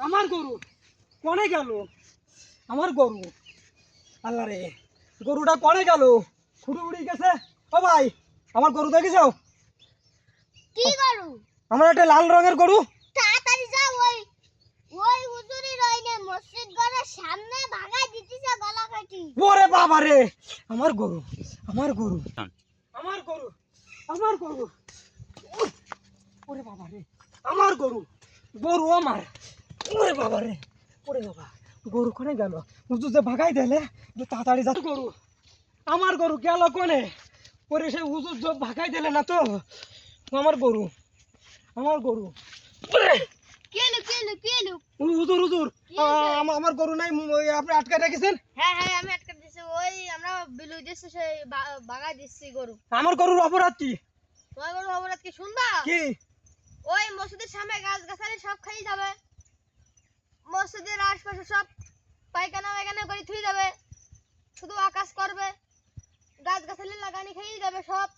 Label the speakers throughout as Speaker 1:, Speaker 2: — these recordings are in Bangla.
Speaker 1: আমার গরু। কনে গেল। আমার গরু। আল্লাহ রে। গরুটা কনে গেল। খুঁড়ি উড়ি গেছে। ও ভাই আমার গরু দেখেছ
Speaker 2: কি করু
Speaker 1: আমার একটা লাল রঙের গরু।
Speaker 2: তাড়াতাড়ি যাও ওই ওই হুজুরি রইনে মসজিদ ঘরের সামনে ভাগাই দিতিছে গলা কাটি
Speaker 1: ওরে বাবা রে। আমার গরু। আমার গরু। আমার গরু। আমার গরু। ওরে বাবা রে। আমার গরু। গরু আমার। ওরে বাবা রে ওরে বাবা গরু কোনে গেল? উঁচু যে ভাগাই দিলে তাড়াতাড়ি যা। গরু আমার গরু গেল কোনে? পরে সে উঁচু যে ভাগাই দিলে না তো? আমার গরু আমার গরু। ওরে,
Speaker 2: কেলু কেলু কেলু
Speaker 1: হুজুর হুজুর
Speaker 2: কি হয়েছে?
Speaker 1: আ- আমার গরু নাই আপনি আটকে রেখেছেন?
Speaker 2: হ্যাঁ হ্যাঁ আমি আটকে দিছি ওই আমরা বিলু দিছি সেই বাগাই দিছি গরু।
Speaker 1: আমার গরুর অপরাধ কি?
Speaker 2: তোমার অবরাত কি শুনবা?
Speaker 1: কি?
Speaker 2: ওই মসজিদের সামনে গাছ গাছালি সব খাই যাবে। মসজিদের আশপাশে সব পায়খানা পায়খানা করে থুই যাবে শুধু আকাশ করবে গাছ গাছালি লাগানি খেয়ে যাবে সব।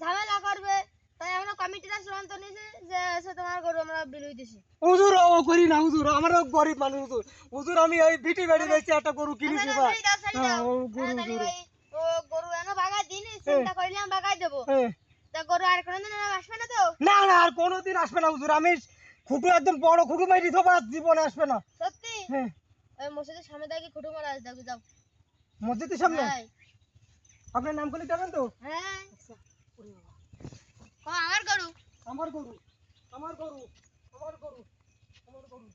Speaker 2: ঝামেলা করবে। তাই আমরা কমিটিরা চূড়ান্ত নিয়েছি যে সে তোমার গরু আমরা বিলুই দিছি।
Speaker 1: হুজুর ও করি না হুজুর আমারও গরিব মানুষ হুজুর। হুজুর আমি ওই বিটি বাড়ি রয়েছে একটা গরু কিনেছি
Speaker 2: ছাড়ি
Speaker 1: হ্যাঁ, ও গরু, গরু।
Speaker 2: ও গরু এনে বাগাই দিন চিন্তা করলাম বাগাই দেবো।
Speaker 1: হ্যাঁ।
Speaker 2: তা গরু আর কোনোদিন আসবে না তো?
Speaker 1: না না আর কোনোদিন আসবে না হুজুর। আমি খুঁটু একদম বড় খুঁটু মারি তো আর জীবনে আসবে না।
Speaker 2: সত্যি?
Speaker 1: হ্যাঁ।
Speaker 2: ওই মসজিদের সামনে দেখি খুঁটু মারা আছে দাও যাও।
Speaker 1: মসজিদের সামনে?
Speaker 2: হ্যাঁ।
Speaker 1: আপনার নাম করে যাবেন তো?
Speaker 2: হ্যাঁ। ও আমার গরু।
Speaker 1: আমার গরু আমার গরু আমার গরু আমার গরু।